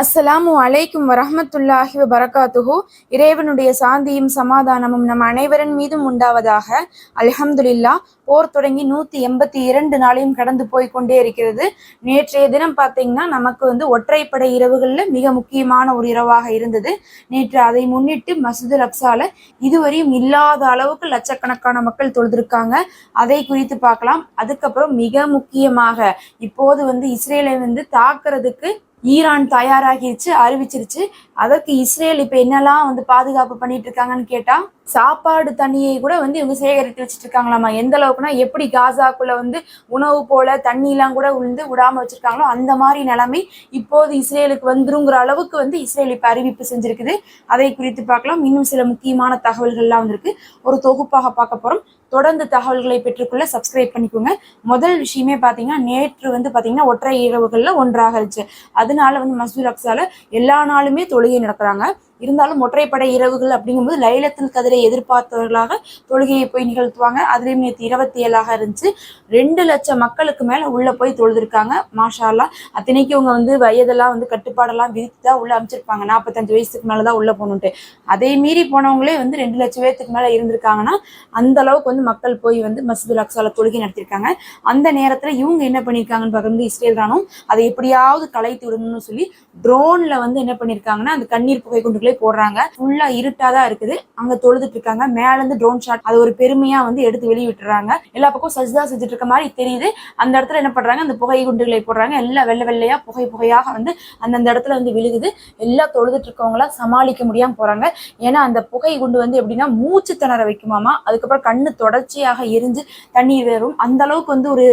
அஸ்ஸலாமு அலைக்கும் வரஹமத்துல்லாஹி வரகாத்துஹு இறைவனுடைய சாந்தியும் சமாதானமும் நம் அனைவரின் மீதும் உண்டாவதாக. அல்ஹம்துலில்லா போர் தொடங்கி நூத்தி எண்பத்தி இரண்டு நாளையும் கடந்து போய் கொண்டே இருக்கிறது. நேற்றைய தினம் பார்த்தீங்கன்னா நமக்கு வந்து ஒற்றைப்படை இரவுகளில் மிக முக்கியமான ஒரு இரவாக இருந்தது. நேற்று அதை முன்னிட்டு மசூது அக்ஸால இதுவரையும் இல்லாத அளவுக்கு லட்சக்கணக்கான மக்கள் தொழுதிருக்காங்க. அதை குறித்து பார்க்கலாம். அதுக்கப்புறம் மிக முக்கியமாக இப்போது வந்து இஸ்ரேலை வந்து தாக்குறதுக்கு ஈரான் தயாராகிருச்சு அறிவிச்சிருச்சு. அதற்கு இஸ்ரேல் இப்ப என்னெல்லாம் வந்து பாதுகாப்பு பண்ணிட்டு இருக்காங்கன்னு கேட்டா சாப்பாடு தண்ணியை கூட வந்து இவங்க சேகரித்து வச்சுட்டு இருக்காங்களாமா எந்த அளவுக்குன்னா எப்படி காசாக்குள்ள வந்து உணவு போல தண்ணி எல்லாம் கூட விழுந்து விடாம வச்சிருக்காங்களோ அந்த மாதிரி நிலைமை இப்போது இஸ்ரேலுக்கு வந்துருங்கிற அளவுக்கு வந்து இஸ்ரேல் இப்ப அறிவிப்பு செஞ்சிருக்குது. அதை குறித்து பார்க்கலாம். இன்னும் சில முக்கியமான தகவல்கள்லாம் வந்திருக்கு. ஒரு தொகுப்பாக பார்க்க போறோம். தொடர்ந்து தகவல்களை பெற்றுக்கொள்ள சப்ஸ்கிரைப் பண்ணிக்கோங்க. முதல் விஷயமே பார்த்தீங்கன்னா நேற்று வந்து பார்த்தீங்கன்னா ஒற்றை இரவுகளில் ஒன்றாக இருந்துச்சு. அதனால வந்து மசூல் அக்ஸால எல்லா நாளுமே தொழுகை நடக்கிறாங்க இருந்தாலும் ஒற்றைப்படை இரவுகள் அப்படிங்கும்போது லைலத்தில் கதிரை எதிர்பார்த்தவர்களாக தொழுகையை போய் நிகழ்த்துவாங்க. அதுலேயும் நேற்று இருபத்தி ஏழாக இருந்துச்சு. ரெண்டு லட்சம் மக்களுக்கு மேலே உள்ளே போய் தொழுதுருக்காங்க. மாஷாலா அத்தனைக்கு இவங்க வந்து வயதெல்லாம் வந்து கட்டுப்பாடெல்லாம் விதித்து தான் உள்ளே அமைச்சிருப்பாங்க. நாற்பத்தஞ்சு வயசுக்கு மேலே தான் உள்ளே போகணுன்ட்டு அதை மீறி போனவங்களே வந்து ரெண்டு லட்சம் பேர்த்துக்கு மேலே இருந்திருக்காங்கன்னா அந்த அளவுக்கு வந்து மக்கள் போய் வந்து மஸ்ஜிதுல் அக்ஸால தொழுகை நடத்திருக்காங்க. அந்த நேரத்தில் இவங்க என்ன பண்ணியிருக்காங்கன்னு பார்க்குறது இஸ்ரேல் ராணுவம் அதை எப்படியாவது கலைத்து விடணும்னு சொல்லி ட்ரோன்ல வந்து என்ன பண்ணிருக்காங்கன்னா அந்த கண்ணீர் புகை குண்டுகளே போடுறாங்க. ஃபுல்லா இருட்டா தான் இருக்குது. அங்க தொழுதுட்டு இருக்காங்க. மேல இருந்து ட்ரோன் ஷாட் அது ஒரு பெருமையா வந்து எடுத்து வெளிய விட்டுறாங்க எல்லா பக்கம் சஜ்தா செஞ்சுட்டு இருக்க மாதிரி தெரியுது. அந்த இடத்துல என்ன பண்றாங்க? அந்த புகை குண்டுகளை போடுறாங்க. எல்லாம் வெள்ளை வெள்ளையா புகை புகையாக வந்து அந்தந்த இடத்துல வந்து விழுகுது. எல்லாம் தொழுதுட்டு இருக்கவங்களா சமாளிக்க முடியாம போறாங்க. ஏன்னா அந்த புகை குண்டு வந்து எப்படின்னா மூச்சு திணற வைக்குமாமா. அதுக்கப்புறம் கண்ணு தொடர்ச்சியாக எரிஞ்சு தண்ணீர் வரும் அந்த அளவுக்கு வந்து ஒரு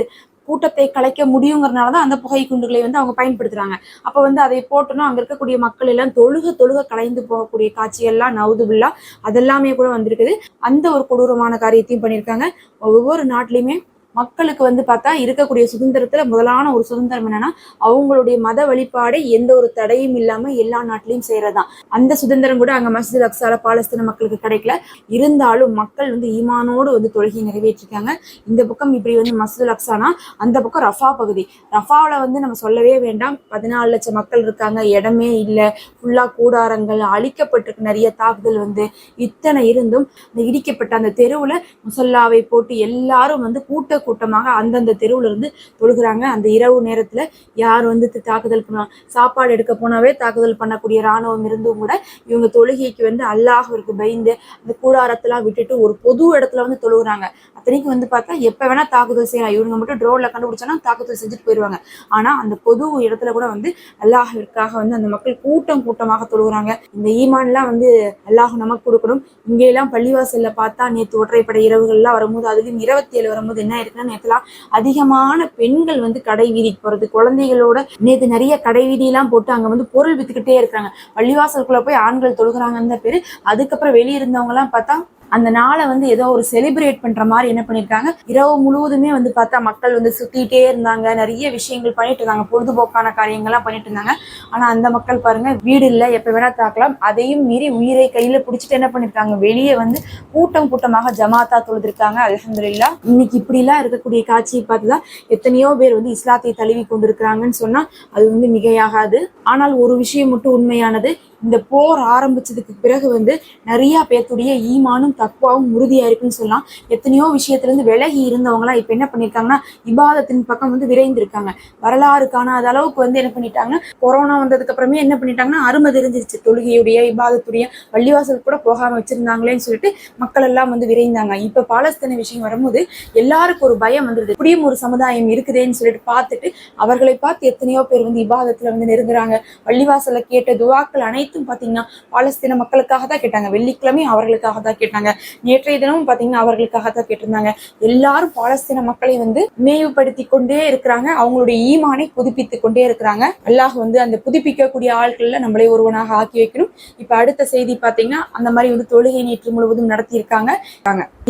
கூட்டத்தை கலைக்க முடியுங்கிறனால தான் அந்த புகை குண்டுகளை வந்து அவங்க பயன்படுத்துறாங்க. அப்போ வந்து அதை போட்டோன்னா அங்கே இருக்கக்கூடிய மக்கள் எல்லாம் தொழுக தொழுக கலைந்து போகக்கூடிய காட்சியெல்லாம் நவுதுபில்லா அதெல்லாமே கூட வந்திருக்குது. அந்த ஒரு கொடூரமான காரியத்தையும் பண்ணியிருக்காங்க. ஒவ்வொரு நாட்டிலையுமே மக்களுக்கு வந்து பார்த்தா இருக்கக்கூடிய சுதந்திரத்துல முதலான ஒரு சுதந்திரம் என்னன்னா அவங்களுடைய மத வழிபாடை எந்த ஒரு தடையும் இல்லாம எல்லா நாட்டிலையும் செய்யறதுதான். அந்த சுதந்திரம் கூட அங்க மஸ்ஜித் அக்சால பாலஸ்தீன மக்களுக்கு கிடைக்கல. இருந்தாலும் மக்கள் வந்து ஈமானோடு வந்து தொழுகை நிறைவேற்றிருக்காங்க. இந்த பக்கம் இப்படி வந்து மஸ்ஜித் அக்சானா அந்த பக்கம் ரஃபா பகுதி. ரஃபாவில் வந்து நம்ம சொல்லவே வேண்டாம். பதினாலு லட்சம் மக்கள் இருக்காங்க. இடமே இல்லை. ஃபுல்லா கூடாரங்கள் அழிக்கப்பட்டிருக்கு நிறைய தாக்குதல் வந்து. இத்தனை இருந்தும் அந்த இடிக்கப்பட்ட அந்த தெருவில் முசல்லாவை போட்டு எல்லாரும் வந்து கூட்ட கூட்டமாக அந்தந்த தெருவுல இருந்து தொழுகிறாங்க. அந்த இரவு நேரத்துல யார் வந்து தாக்குதல் பண்ணுவாங்க சாப்பாடு எடுக்க போனாவே தாக்குதல் பண்ணக்கூடிய ராணுவம் இருந்தும் கூட இவங்க தொழுகைக்கு வந்து அல்லாஹருக்கு பயந்து அந்த கூடாரத்தெல்லாம் விட்டுட்டு ஒரு பொது இடத்துல வந்து தொழுகிறாங்க. அத்தனைக்கு வந்து பார்த்தா எப்ப வேணா தாக்குதல் செய்யலாம். இவங்க மட்டும் ட்ரோன்ல கண்டுபிடிச்சோன்னா தாக்குதல் செஞ்சுட்டு போயிடுவாங்க ஆனா அந்த பொது இடத்துல கூட வந்து அல்லாஹிற்காக வந்து அந்த மக்கள் கூட்டம் கூட்டமாக தொழுகிறாங்க. இந்த ஈமான்லாம் வந்து அல்லாஹ் நமக்கு கொடுக்கணும். இங்கெல்லாம் பள்ளிவாசல்ல பார்த்தா நேற்று ஒற்றைப்படை இரவுகள்லாம் வரும்போது அதுலயும் இருபத்தி ஏழு வரும்போது என்ன இருக்குன்னா நேற்றுலாம் அதிகமான பெண்கள் வந்து கடை வீதிக்கு போறது குழந்தைகளோட நேற்று நிறைய கடை வீதியெல்லாம் போட்டு அங்க வந்து பொருள் வித்துக்கிட்டே இருக்காங்க. பள்ளிவாசலுக்குள்ள போய் ஆண்கள் தொழுகிறாங்கன்னு பேரு. அதுக்கப்புறம் வெளிய இருந்தவங்க எல்லாம் பார்த்தா அந்த நாளை வந்து ஏதோ ஒரு செலிப்ரேட் பண்ற மாதிரி என்ன பண்ணிருக்காங்க? இரவு முழுவதுமே வந்து பார்த்தா மக்கள் வந்து சுத்திட்டே இருந்தாங்க. நிறைய விஷயங்கள் பண்ணிட்டு இருந்தாங்க. பொழுதுபோக்கான காரியங்கள்லாம் பண்ணிட்டு இருந்தாங்க. ஆனா அந்த மக்கள் பாருங்க வீடு இல்லை எப்ப வேணா தாக்கலாம். அதையும் மீறி உயிரை கையில பிடிச்சிட்டு என்ன பண்ணிருக்காங்க? வெளியே வந்து கூட்டம் கூட்டமாக ஜமாத்தா தொழுதிருக்காங்க. அல்ஹம்துலில்லாஹ் இன்னைக்கு இப்படி எல்லாம் இருக்கக்கூடிய காட்சியை பார்த்துதான் எத்தனையோ பேர் வந்து இஸ்லாத்தை தழுவி கொண்டிருக்கிறாங்கன்னு சொன்னா அது வந்து மிகையாகாது. ஆனால் ஒரு விஷயம் மட்டும் உண்மையானது இந்த போர் ஆரம்பிச்சதுக்கு பிறகு வந்து நிறைய பேர்த்துடைய ஈமானும் தக்குவாவும் உறுதியா இருக்குன்னு சொல்லலாம். எத்தனையோ விஷயத்துல இருந்து விலகி இருந்தவங்களாம் இப்ப என்ன பண்ணிருக்காங்கன்னா இபாதத்தின் பக்கம் வந்து விரைந்திருக்காங்க. வரலாறு காணாத அளவுக்கு வந்து என்ன பண்ணிட்டாங்கன்னா கொரோனா வந்ததுக்கு அப்புறமே என்ன பண்ணிட்டாங்கன்னா அருமை தெரிஞ்சிருச்சு. தொழுகையுடைய இபாதத்துடைய பள்ளிவாசல் கூட போகாம வச்சிருந்தாங்களேன்னு சொல்லிட்டு மக்கள் எல்லாம் வந்து விரைந்தாங்க. இப்ப பாலஸ்தீன விஷயம் வரும்போது எல்லாருக்கும் ஒரு பயம் வந்துருது. இப்படியும் ஒரு சமுதாயம் இருக்குதேன்னு சொல்லிட்டு பார்த்துட்டு அவர்களை பார்த்து எத்தனையோ பேர் வந்து இபாதத்துல வந்து நெருங்குறாங்க. பள்ளிவாசல்ல கேட்ட துவாக்கள் அனைத்தும் பாத்தீங்கன்னா பாலஸ்தீன மக்களுக்காக தான் கேட்டாங்க. வெள்ளிக்கிழமை அவர்களுக்காக தான் கேட்டாங்க. நேற்றைய தினமும் பாத்தீங்கன்னா அவர்களுக்காக தான் கேட்டிருந்தாங்க. எல்லாரும் பாலஸ்தீன மக்களை வந்து மேவுபடுத்தி கொண்டே இருக்கிறாங்க. அவங்களுடைய ஈமானை புதுப்பித்து கொண்டே இருக்கிறாங்க. அல்லாஹ் வந்து அந்த புதுப்பிக்கக்கூடிய ஆட்களில் நம்மளை ஒருவனாக ஆக்கி வைக்கணும். இப்ப அடுத்த செய்தி பாத்தீங்கன்னா அந்த மாதிரி வந்து தொழுகை நேற்று முழுவதும் நடத்தி இருக்காங்க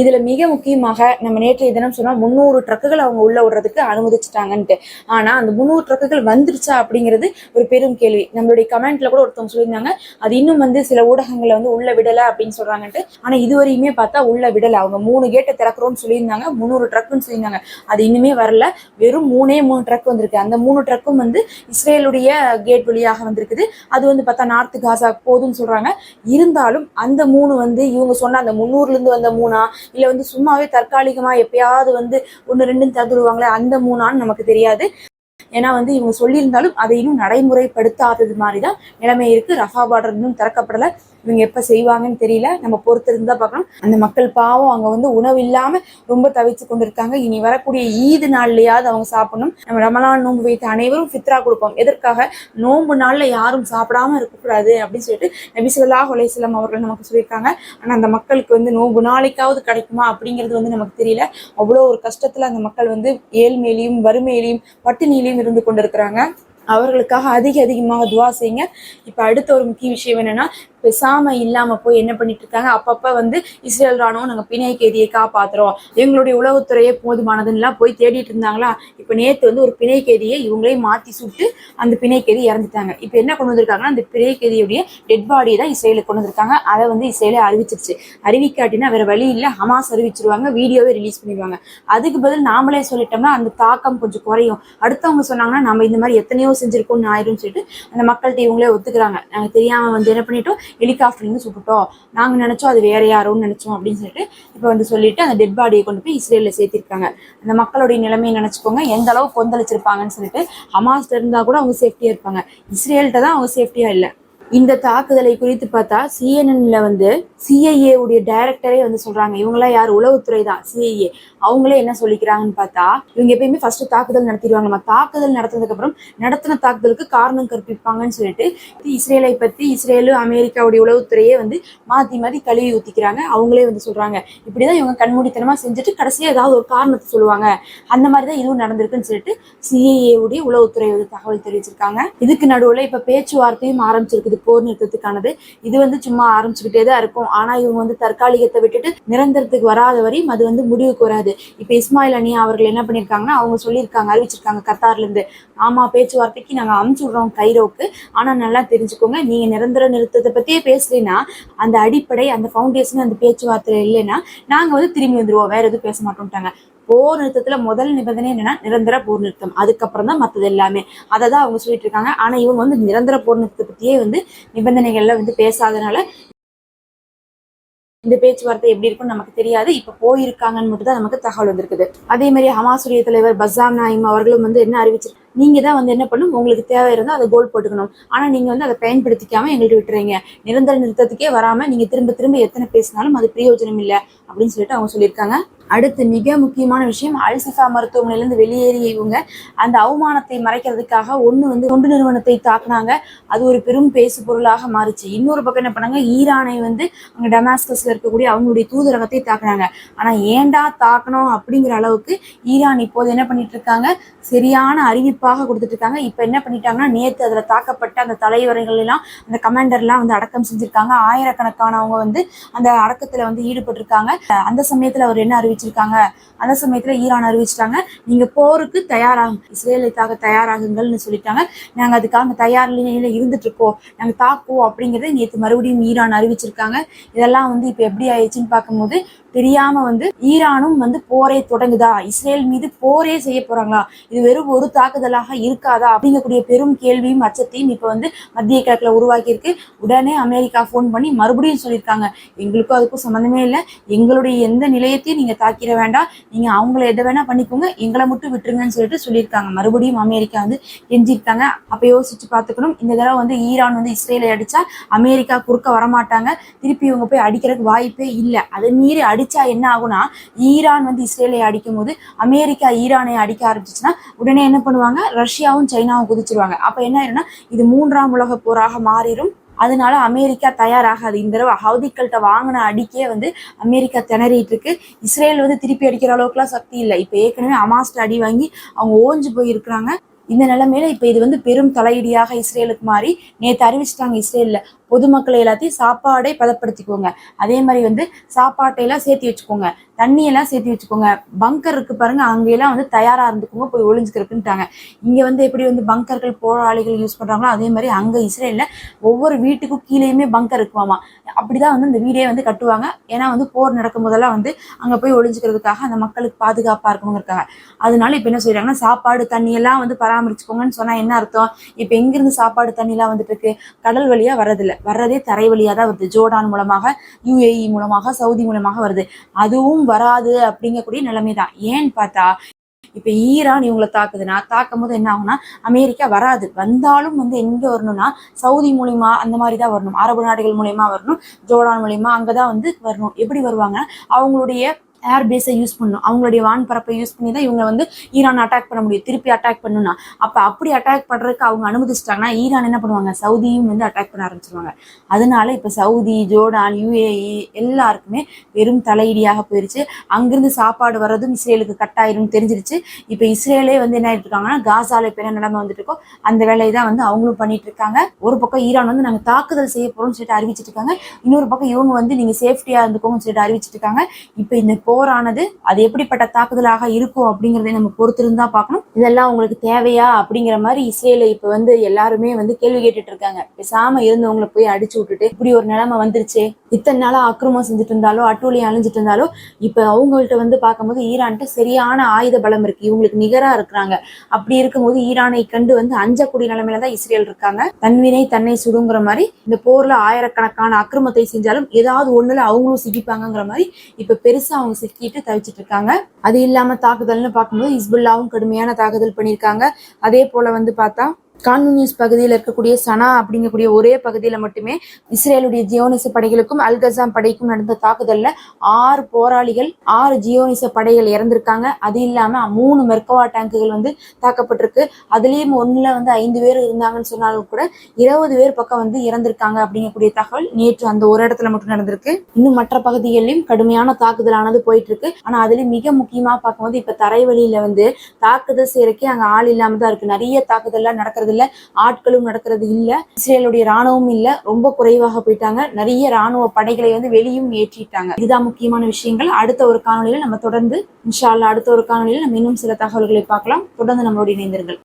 இதுல மிக முக்கியமாக நம்ம நேற்றைய தினம் சொன்னா முந்நூறு ட்ரக்குகள் அவங்க உள்ள விடுறதுக்கு அனுமதிச்சிட்டாங்கன்ட்டு. ஆனா அந்த முந்நூறு ட்ரக்குகள் வந்துருச்சா அப்படிங்கிறது ஒரு பெரும் கேள்வி. நம்மளுடைய கமெண்ட்ல கூட ஒருத்தவங்க சொல்லியிருந்தாங்க அது இன்னும் வந்து சில ஊடகங்களை வந்து உள்ள விடல அப்படின்னு சொல்றாங்கன்ட்டு. ஆனா இதுவரையுமே பார்த்தா உள்ள விடல. அவங்க மூணு கேட்டை திறக்கிறோம்னு சொல்லியிருந்தாங்க முந்நூறு ட்ரக்குன்னு சொல்லியிருந்தாங்க. அது இன்னுமே வரல. வெறும் மூணே மூணு ட்ரக் வந்திருக்கு. அந்த மூணு ட்ரக்கும் வந்து இஸ்ரேலுடைய கேட் வழியாக வந்திருக்குது. அது வந்து பார்த்தா நார்த் காசா போதும்னு சொல்றாங்க. இருந்தாலும் அந்த மூணு வந்து இவங்க சொன்ன அந்த முந்நூறுலேருந்து வந்த மூணா இல்ல வந்து சும்மாவே தற்காலிகமா எப்பயாவது வந்து ஒன்று ரெண்டுன்னு தந்துடுவாங்களே அந்த மூணான்னு நமக்கு தெரியாது. ஏன்னா வந்து இவங்க சொல்லியிருந்தாலும் அதை இன்னும் நடைமுறைப்படுத்தாதது மாதிரி தான் நிலைமை இருக்கு. ரஃபா பார்டர் இன்னும் திறக்கப்படலை. இவங்க எப்ப செய்வாங்கன்னு தெரியல. நம்ம பொறுத்திருந்து தான் பார்க்கணும் அந்த மக்கள் பாவம் அங்க வந்து உணவு இல்லாமல் ரொம்ப தவிச்சு கொண்டிருக்காங்க. இனி வரக்கூடிய ஈது நாள்லயாவது அவங்க சாப்பிடணும். நம்ம ரமலான் நோன்பு வைத்து அனைவரும் ஃபித்ரா கொடுப்போம். எதற்காக? நோன்பு நாள்ல யாரும் சாப்பிடாம இருக்கக்கூடாது அப்படின்னு சொல்லிட்டு நபிசுல்லா ஹொலைசலம் அவர்கள் நமக்கு சொல்லியிருக்காங்க. ஆனா அந்த மக்களுக்கு வந்து நோன்பு நாளைக்காவது கிடைக்குமா அப்படிங்கிறது வந்து நமக்கு தெரியல. அவ்வளோ ஒரு கஷ்டத்துல அந்த மக்கள் வந்து ஏழ்மையிலையும் வறுமையிலையும் பட்டினியிலையும் இருந்து கொண்டிருக்கிறாங்க. அவர்களுக்காக அதிக அதிகமாக துவா செய்யுங்க. இப்போ அடுத்த ஒரு முக்கிய விஷயம் என்னன்னா பெசாம இல்லாம போய் என்ன பண்ணிட்டு இருக்காங்க? அப்பப்ப வந்து இஸ்ரேல் ராணுவம் நாங்க பிணை கைதியை காப்பாத்துறோம். எங்களுடைய உளவுத்துறையே போதுமானதுன்னெலாம் போய் தேடிட்டு இருந்தாங்களா? இப்போ நேத்து வந்து ஒரு பிணை கைதியை இவங்களே மாத்தி சுட்டு அந்த பிணை கைதி இறந்துட்டாங்க. இப்போ என்ன கொண்டு வந்திருக்காங்கன்னா அந்த பிணை கைதியுடைய டெட் பாடியை தான் இஸ்ரேலுக்கு கொண்டு வந்திருக்காங்க. அதை வந்து இஸ்ரேலே அறிவிச்சிருச்சு. அறிவிக்காட்டினா வேற வழி இல்லை. ஹமாஸ் அறிவிச்சிருவாங்க. வீடியோவே ரிலீஸ் பண்ணிடுவாங்க. அதுக்கு பதில் நாமளே சொல்லிட்டோம்னா அந்த தாக்கம் கொஞ்சம் குறையும். அடுத்தவங்க சொன்னாங்கன்னா நம்ம இந்த மாதிரி எத்தனையோ செஞ்சிருக்கோம்னு ஆயிடும்னு சொல்லிட்டு அந்த மக்கள்கிட்ட இவங்களே ஒத்துக்கிறாங்க. நாங்கள் தெரியாம வந்து என்ன பண்ணிட்டோம்? ஹெலிகாப்டர்லேருந்து சுட்டுட்டோம். நாங்கள் நினச்சோம் அது வேற யாரோன்னு நினைச்சோம் அப்படின்னு சொல்லிட்டு இப்போ வந்து சொல்லிட்டு அந்த டெட் பாடியை கொண்டு போய் இஸ்ரேலில் சேர்த்திருக்காங்க. அந்த மக்களுடைய நிலைமையை நினச்சிக்கோங்க. எந்த அளவு கொந்தளிச்சிருப்பாங்கன்னு சொல்லிட்டு ஹமாஸ்ல இருந்தா கூட அவங்க சேஃப்டியா இருப்பாங்க. இஸ்ரேல்கிட்ட தான் அவங்க சேஃப்டியா இல்லை. இந்த தாக்குதலை குறித்து பார்த்தா சிஎன்என்ல வந்து சிஐஏ உடைய டைரக்டரே வந்து சொல்றாங்க. இவங்களாம் யார்? உளவுத்துறை தான் சிஐஏ அவங்களே என்ன சொல்லிக்கிறாங்கன்னு பார்த்தா இவங்க எப்பயுமே ஃபர்ஸ்ட் தாக்குதல் நடத்திடுவாங்க. நம்ம தாக்குதல் நடத்தினதுக்கு அப்புறம் நடத்தின தாக்குதலுக்கு காரணம் கற்பிப்பாங்கன்னு சொல்லிட்டு இஸ்ரேலை பத்தி இஸ்ரேலு அமெரிக்காவுடைய உளவுத்துறையே வந்து மாத்தி மாத்தி கழுவி ஊத்திக்கிறாங்க. அவங்களே வந்து சொல்றாங்க. இப்படிதான் இவங்க கண்மூடித்தனமா செஞ்சுட்டு கடைசியா ஏதாவது ஒரு காரணத்தை சொல்லுவாங்க. அந்த மாதிரி தான் இதுவும் நடந்திருக்குன்னு சொல்லிட்டு சிஐஏ உடைய உளவுத்துறை வந்து தகவல் தெரிவிச்சிருக்காங்க. இதுக்கு நடுவுல இப்ப பேச்சுவார்த்தையும் ஆரம்பிச்சிருக்குது. போர் நிறுத்தத்துக்கானது. இது வந்து சும்மா ஆரம்பிச்சுக்கிட்டே தான் இருக்கும். ஆனா இவங்க வந்து தற்காலிகத்தை விட்டுட்டு நிரந்தரத்துக்கு வராத வரையும் அது வந்து முடிவுக்கு வராது. இப்ப இஸ்மாயில் அனி அவர்கள் என்ன பண்ணிருக்காங்கன்னா அவங்க சொல்லியிருக்காங்க அறிவிச்சிருக்காங்க கத்தார்ல இருந்து ஆமா பேச்சுவார்த்தைக்கு நாங்க அமுச்சு விடுறோம் கைரோக்கு. ஆனா நல்லா தெரிஞ்சுக்கோங்க நீங்க நிரந்தர நிறுத்தத்தை பத்தியே பேசுறீங்கன்னா அந்த அடிப்படை அந்த ஃபவுண்டேஷன் அந்த பேச்சுவார்த்தை இல்லைன்னா நாங்க வந்து திரும்பி வந்துருவோம். வேற எதுவும் பேச மாட்டோம்ட்டாங்க. போர் நிறுத்தத்துல முதல் நிபந்தனை என்னன்னா நிரந்தர போர் நிறுத்தம். அதுக்கப்புறம் தான் மத்தது எல்லாமே. அதை தான் அவங்க சொல்லிட்டு இருக்காங்க. ஆனா இவங்க வந்து நிரந்தர போர் நிறுத்தத்தை பத்தியே வந்து நிபந்தனைகள்ல வந்து பேசாதனால இந்த பேச்சுவார்த்தை எப்படி இருக்கும்னு நமக்கு தெரியாது. இப்ப போயிருக்காங்கன்னு மட்டும் தான் நமக்கு தகவல் வந்திருக்குது. அதே மாதிரி ஹமாசுடைய தலைவர் பசாம் நாயிம் அவர்களும் வந்து என்ன அறிவிச்சு நீங்க தான் வந்து என்ன பண்ணும் உங்களுக்கு தேவை இருந்தால் அதை கோல் போட்டுக்கணும். ஆனா நீங்க வந்து அதை பயன்படுத்திக்காம எங்கள்கிட்ட விட்டுறீங்க. நிரந்தர நிறுத்தத்துக்கே வராம நீங்க திரும்ப திரும்ப எத்தனை பேசினாலும் அது பிரயோஜனம் இல்லை அப்படின்னு சொல்லிட்டு அவங்க சொல்லியிருக்காங்க. அடுத்து மிக முக்கியமான விஷயம் அல்சிஃபா மருத்துவமனையிலிருந்து வெளியேறிய இவங்க. அந்த அவமானத்தை மறைக்கிறதுக்காக ஒன்று வந்து தொண்டு நிறுவனத்தை தாக்குனாங்க. அது ஒரு பெரும் பேசு பொருளாக மாறுச்சு. இன்னொரு பக்கம் என்ன பண்ணாங்க? ஈரானை வந்து அங்க டமாஸ்கஸில் இருக்கக்கூடிய அவங்களுடைய தூதரகத்தை தாக்குனாங்க. ஆனா ஏன்டா தாக்கணும் அப்படிங்கிற அளவுக்கு ஈரான் இப்போது என்ன பண்ணிட்டு இருக்காங்க சரியான அறிவிப்பாக கொடுத்துட்டு இருக்காங்க இப்போ என்ன பண்ணிட்டாங்கன்னா நேற்று அதுல தாக்கப்பட்ட அந்த தலைவர்கள் எல்லாம் அந்த கமாண்டர்லாம் வந்து அடக்கம் செஞ்சிருக்காங்க. ஆயிரக்கணக்கானவங்க வந்து அந்த அடக்கத்தில் வந்து ஈடுபட்டிருக்காங்க. அந்த சமயத்தில் அவர் என்ன அறிவிச்சிருக்காங்க. அந்த சமயத்துல ஈரான் அறிவிச்சிட்டாங்க. நீங்க போருக்கு தயாராகும் இஸ்ரேலுக்காக தயாராகுங்கள்னு சொல்லிட்டாங்க. நாங்க அதுக்காக தயார் நிலையில இருந்துட்டு இருக்கோம் நாங்க தாக்குவோம் அப்படிங்கறத நேத்து மறுபடியும் ஈரான் அறிவிச்சிருக்காங்க. இதெல்லாம் வந்து இப்ப எப்படி ஆயிடுச்சுன்னு பார்க்கும்போது தெரியாம வந்து ஈரானும் வந்து போரே தொடங்குதா? இஸ்ரேல் மீது போரே செய்ய போறாங்களா? இது வெறும் ஒரு தாக்குதலாக இருக்காதா? அப்படிங்கக்கூடிய பெரும் கேள்வியும் அச்சத்தையும் இப்ப வந்து மத்திய கிழக்குல உருவாக்கி இருக்கு. உடனே அமெரிக்கா ஃபோன் பண்ணி மறுபடியும் சொல்லியிருக்காங்க. எங்களுக்கும் அதுக்கும் சம்மந்தமே இல்லை. எங்களுடைய எந்த நிலையத்தையும் நீங்க தாக்கிட வேண்டாம். நீங்க அவங்கள எதை வேணா பண்ணிக்கோங்க. எங்களை மட்டும் விட்டுருங்கன்னு சொல்லிட்டு சொல்லியிருக்காங்க. மறுபடியும் அமெரிக்கா வந்து எஞ்சிருக்காங்க அப்ப யோசிச்சு பார்த்துக்கணும். இந்த தடவை வந்து ஈரான் வந்து இஸ்ரேலை அடிச்சா அமெரிக்கா குறுக்க வரமாட்டாங்க. திருப்பி இவங்க போய் அடிக்கிறதுக்கு வாய்ப்பே இல்லை. அதை மீறி அடி அடிச்சா என்ன ஆகும்னா ஈரான் வந்து இஸ்ரேலை அடிக்கும் போது அமெரிக்கா ஈரானை அடிக்க ஆரம்பிச்சிச்சுன்னா உடனே என்ன பண்ணுவாங்க? ரஷ்யாவும் சைனாவும் குதிச்சிருவாங்க. அப்ப என்ன ஆயிரும்னா இது மூன்றாம் உலக போராக மாறிடும் அதனால அமெரிக்கா தயாராகாது. இந்த தடவை ஹவுதிக்கள்கிட்ட வாங்கின அடிக்கே வந்து அமெரிக்கா திணறிட்டு இருக்கு இஸ்ரேல் வந்து திருப்பி அடிக்கிற அளவுக்குலாம் சக்தி இல்லை. இப்போ ஏற்கனவே அமாஸ்ட் அடி வாங்கி அவங்க ஓஞ்சு போயிருக்கிறாங்க. இந்த நிலைமையில இப்ப இது வந்து பெரும் தலையீடியாக இஸ்ரேலுக்கு மாறி நேற்று அறிவிச்சிட்டாங்க இஸ்ரேல்ல. பொதுமக்களை எல்லாத்தையும் சாப்பாடை பதப்படுத்திக்கோங்க. அதே மாதிரி வந்து சாப்பாட்டையெல்லாம் சேர்த்து வச்சுக்கோங்க. தண்ணியெல்லாம் சேர்த்து வச்சுக்கோங்க. பங்கர் இருக்கு பாருங்க அங்கெல்லாம் வந்து தயாரா இருந்துக்கோங்க போய் ஒளிஞ்சுக்கிறதுக்குன்ட்டாங்க. இங்க வந்து எப்படி வந்து பங்கர்கள் போராளிகள் யூஸ் பண்றாங்களோ அதே மாதிரி அங்க இஸ்ரேல்ல ஒவ்வொரு வீட்டுக்கும் கீழேயுமே பங்கர் இருக்குமாமா. அப்படிதான் வந்து இந்த வீடே வந்து கட்டுவாங்க. ஏன்னா வந்து போர் நடக்கும் போதெல்லாம் வந்து அங்க போய் ஒளிஞ்சுக்கிறதுக்காக அந்த மக்களுக்கு பாதுகாப்பா இருக்காங்க. அதனால இப்ப என்ன செய்றாங்கன்னா சாப்பாடு தண்ணி எல்லாம் வந்து பராமரிச்சுக்கோங்கன்னு சொன்னா என்ன அர்த்தம்? இப்ப எங்கிருந்து சாப்பாடு தண்ணி எல்லாம் வந்துட்டு இருக்கு? கடல் வழியா வரதில்லை வர்றதே தரை வழியாக தான் வருது. ஜோர்டான் மூலமாக யுஏஇ மூலமாக சவுதி மூலமாக வருது. அதுவும் வராது அப்படிங்கக்கூடிய நிலைமை தான் ஏன்னு பார்த்தா இப்ப ஈரான் இவங்களை தாக்குதுன்னா தாக்கும் போது என்ன ஆகும்னா அமெரிக்கா வராது. வந்தாலும் வந்து எங்க வரணும்னா சவுதி மூலியமா அந்த மாதிரி தான் வரணும். அரபு நாடுகள் மூலியமா வரணும். ஜோர்டான் மூலியமா அங்கதான் வந்து வரணும். எப்படி வருவாங்க அவங்களுடைய ஏர் பேஸை யூஸ் பண்ணணும். அவங்களுடைய வான்பரப்பை யூஸ் பண்ணி தான் இவங்க வந்து ஈரான் அட்டாக் பண்ண முடியும். திருப்பி அட்டாக் பண்ணணும்னா. அப்போ அப்படி அட்டாக் பண்ணுறதுக்கு அவங்க அனுமதிச்சிட்டாங்கன்னா ஈரான் என்ன பண்ணுவாங்க? சவுதியும் வந்து அட்டாக் பண்ண ஆரம்பிச்சிருவாங்க. அதனால இப்போ சவுதி ஜோர்டான் யுஏஇ எல்லாருக்குமே வெறும் தலையீடியாக போயிருச்சு. அங்கிருந்து சாப்பாடு வர்றதும் இஸ்ரேலுக்கு கட் ஆயிரும் தெரிஞ்சிருச்சு. இப்போ இஸ்ரேலே வந்து என்ன ஆயிட்டு இருக்காங்கன்னா காசால இப்போ என்ன நடந்து வந்துட்டு இருக்கோ அந்த வேலையை தான் வந்து அவங்களும் பண்ணிட்டு இருக்காங்க ஒரு பக்கம் ஈரான் வந்து நாங்கள் தாக்குதல் செய்ய போறோம்னு சொல்லிட்டு அறிவிச்சிட்டு இருக்காங்க இன்னொரு பக்கம் இவங்க வந்து நீங்க சேஃப்டியா இருந்துக்கோங்கன்னு சொல்லிட்டு அறிவிச்சிட்டு இருக்காங்க இப்போ இந்த போரானது அது எப்படிப்பட்ட தாக்குதலாக இருக்கும் அப்படிங்கறதை நம்ம பொறுத்திருந்தா பார்க்கணும். இதெல்லாம் உங்களுக்கு தேவையா அப்படிங்கிற மாதிரி இஸ்ரேல இப்ப வந்து எல்லாருமே வந்து கேள்வி கேட்டுட்டு இருக்காங்க. பேசாம இருந்தவங்களை போய் அடிச்சு விட்டுட்டு இப்படி ஒரு நிலைமை வந்துருச்சு. இத்தனை நாளா அக்கிரமம் செஞ்சுட்டு இருந்தாலோ அட்டூழியம் அழிஞ்சிட்டு இருந்தாலோ இப்ப அவங்கள்ட்ட வந்து பார்க்கும்போது ஈரான்ட்ட சரியான ஆயுத பலம் இருக்கு. இவங்களுக்கு நிகரா இருக்கிறாங்க. அப்படி இருக்கும்போது ஈரானை கண்டு வந்து அஞ்சக்கூடிய நிலைமையில தான் இஸ்ரேல் இருக்காங்க. தன்வினை தன்னை சுடுங்கிற மாதிரி இந்த போர்ல ஆயிரக்கணக்கான அக்கிரமத்தை செஞ்சாலும் ஏதாவது ஒண்ணுல அவங்களும் சிக்கிப்பாங்கிற மாதிரி இப்ப பெருசா அவங்க சிக்கிட்டு தவிச்சிட்டு இருக்காங்க அது இல்லாம தாக்குதல்னு பார்க்கும்போது ஹிஸ்புல்லாவும் கடுமையான தாக்குதல் பண்ணியிருக்காங்க. அதே போல வந்து பார்த்தா கான்யூனியஸ் பகுதியில் இருக்கக்கூடிய சனா அப்படிங்கக்கூடிய ஒரே பகுதியில் மட்டுமே இஸ்ரேலுடைய ஜியோனிச படைகளுக்கும் அல்கசாம் படைக்கும் நடந்த தாக்குதலில் ஆறு போராளிகள் ஆறு ஜியோனிச படைகள் இறந்திருக்காங்க. அது இல்லாம மூணு மெர்கவா டேங்குகள் வந்து தாக்கப்பட்டிருக்கு. அதுலயும் ஒன்றில் வந்து ஐந்து பேர் இருந்தாங்கன்னு சொன்னாலும் கூட இருபது பேர் பக்கம் வந்து இறந்திருக்காங்க அப்படிங்கக்கூடிய தகவல் நேற்று அந்த ஒரு இடத்துல மட்டும் நடந்திருக்கு. இன்னும் மற்ற பகுதிகளிலும் கடுமையான தாக்குதலானது போயிட்டு இருக்கு ஆனா அதுலயும் மிக முக்கியமா பார்க்கும்போது இப்ப தரைவழியில் வந்து தாக்குதல் செய்யறக்கே அங்க ஆள் இல்லாம தான் இருக்கு. நிறைய தாக்குதல்லாம் நடக்கிறது இல்ல ஆட்களும் நடக்கிறது இல்ல இஸ்ரேலுடைய ராணுவம் இல்ல ரொம்ப குறைவாக போயிட்டாங்க. நிறைய ராணுவ படைகளை வந்து வெளியும் ஏற்றிட்டாங்க. இதுதான் முக்கியமான விஷயங்கள். அடுத்த ஒரு காணொலியில நம்ம தொடர்ந்து இன்ஷால்லா அடுத்த ஒரு காணொலியில நம்ம இன்னும் சில தகவல்களை பார்க்கலாம். தொடர்ந்து நம்மளோட இணைந்திருங்கள்.